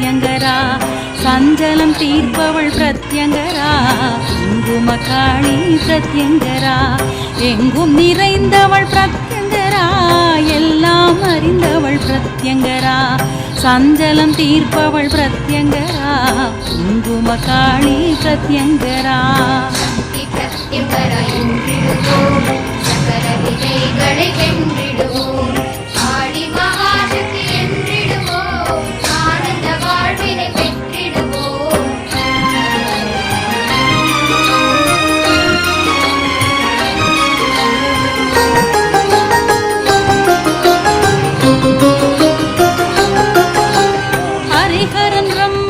பிரத்யங்கரா. சஞ்சலம் தீர்ப்பவள் பிரத்யங்கரா. குங்கும காளி பிரத்யங்கரா. எங்கும் நிறைந்தவள் பிரத்யங்கரா. எல்லாம் அறிந்தவள் பிரத்யங்கரா. சஞ்சலம் தீர்ப்பவள் பிரத்யங்கரா. குங்கும காளி பிரத்யங்கரா. Pratyangira I am.